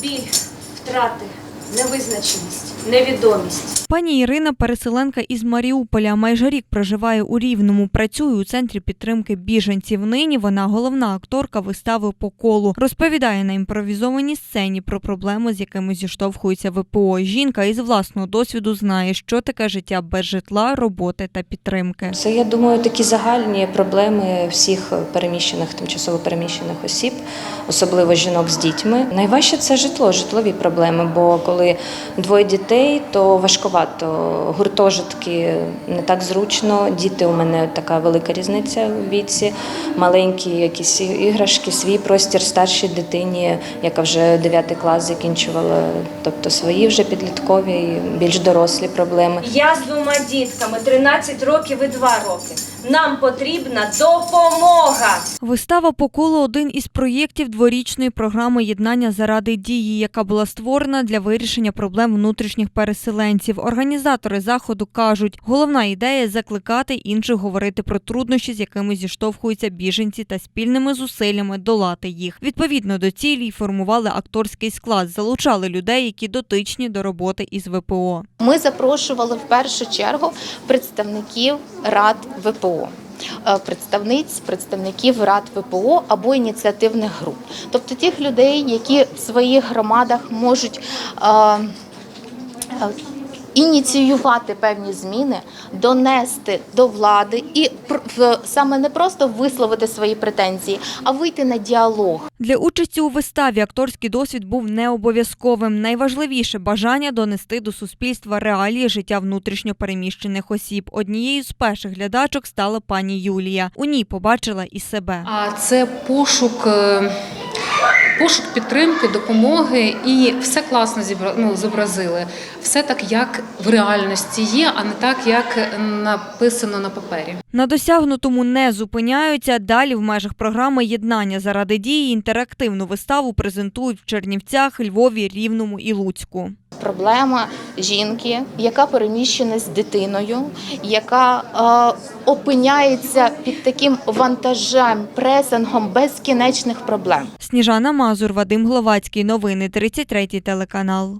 біль, втрати, невизначеність, невідомість. Пані Ірина переселенка із Маріуполя. Майже рік проживає у Рівному. Працює у центрі підтримки біженців. Нині вона головна акторка вистави по колу. Розповідає на імпровізованій сцені про проблеми, з якими зіштовхується ВПО. Жінка із власного досвіду знає, що таке життя без житла, роботи та підтримки. Це, я думаю, такі загальні проблеми всіх переміщених, тимчасово переміщених осіб, особливо жінок з дітьми. Найважче це житло, житлові проблеми. Бо коли двоє дітей, то важковато. Гуртожитки не так зручно. Діти у мене така велика різниця у віці. Маленькі якісь іграшки, свій простір старшій дитині, яка вже 9 клас закінчувала, тобто свої вже підліткові, більш дорослі проблеми. Я з двома дітками, 13 років і 2 роки. Нам потрібна допомога. Вистава по колу один із проєктів дворічної програми єднання заради дії, яка була створена для вирішення проблем внутрішніх переселенців. Організатори заходу кажуть, головна ідея закликати інших говорити про труднощі, з якими зіштовхуються біженці, та спільними зусиллями долати їх. Відповідно до цілі формували акторський склад, залучали людей, які дотичні до роботи із ВПО. Ми запрошували в першу чергу представників рад ВПО. Е, Представниць, представників рад ВПО або ініціативних груп, тобто тих людей, які в своїх громадах можуть е, е, ініціювати певні зміни, донести до влади і саме не просто висловити свої претензії, а вийти на діалог. Для участі у виставі акторський досвід був не обов'язковим. Найважливіше бажання донести до суспільства реалії життя внутрішньо переміщених осіб. Однією з перших глядачок стала пані Юлія. У ній побачила і себе. А це пошук, е, пошук підтримки, допомоги, і все класно зібра- ну, зобразили. Все так, як в реальності є, а не так, як написано на папері. На досягнутому не зупиняються. Далі в межах програми Єднання заради дії інтерактивну виставу презентують в Чернівцях, Львові, Рівному і Луцьку. Проблема жінки, яка переміщена з дитиною, яка е, опиняється під таким вантажем, пресингом безкінечних проблем. Сніжана Мазур, Вадим Гловацький. Новини 33 телеканал.